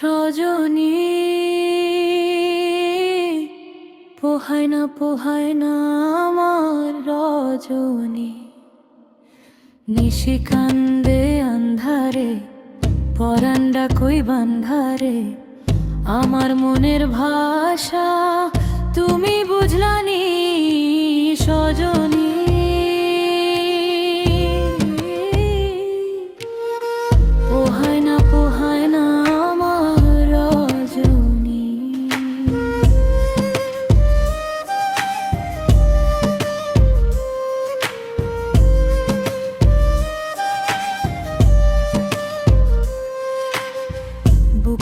সজনী। পোহায় না পোহায় না আমার রজনী। নিশিকান্দে আন্ধারে পরান্ডা কই বান্ধারে? আমার মনের ভাষা তুমি বুঝলানি সজনী। পোহায়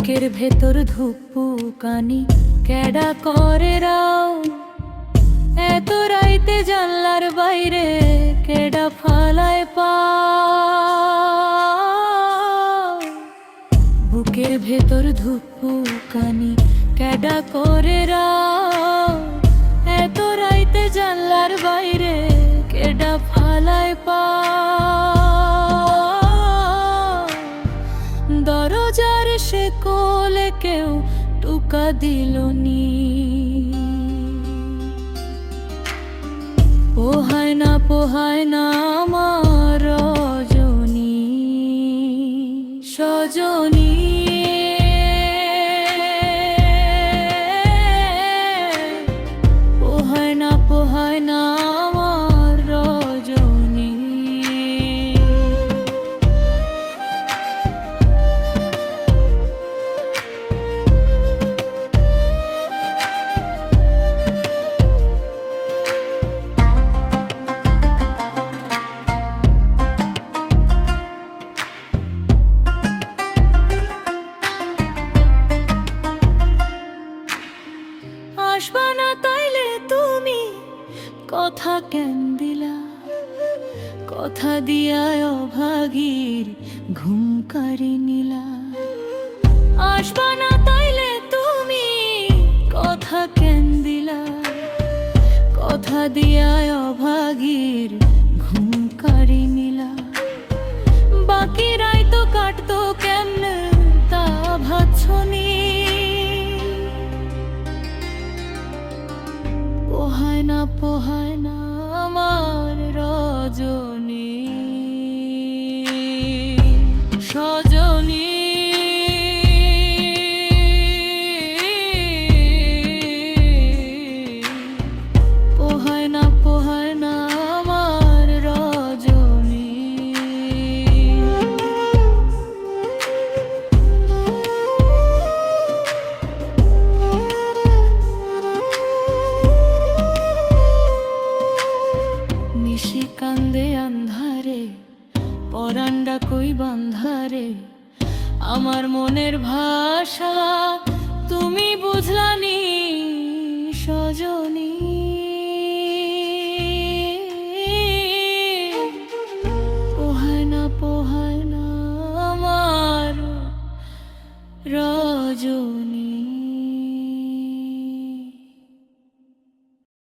বুকের ভেতর ধুপু কানি কেডা করে রাও। এত রাইতে জানলার বাইরে কেডা ফালায় পা বুকের ভেতর ধুপু কানি কেডা করে রাও। এত রাইতে জানলার বাইরে কেডা ফালায় পা সে কোলে কেউ টুকা দিল নি পোহায় না পোহায় না আমার রজনী সজনী। আসবা না তাইলে তুমি? কথা কেন দিলা? কথা দিয়া অভাগীর ঘুম কারি নিলা। আসবা না তাইলে তুমি? কথা কেন দিলা? কথা দিয়া অভাগীর ঘুম কারি নিলা। বাকি পোহায় না পোহায় না আমার রজনী। আন্ধারে পরান্ডা কই বান্ধারে? আমার মনের ভাষা তুমি বুঝলানি, সজনী। পোহায় পোহায় না আমার রজনী।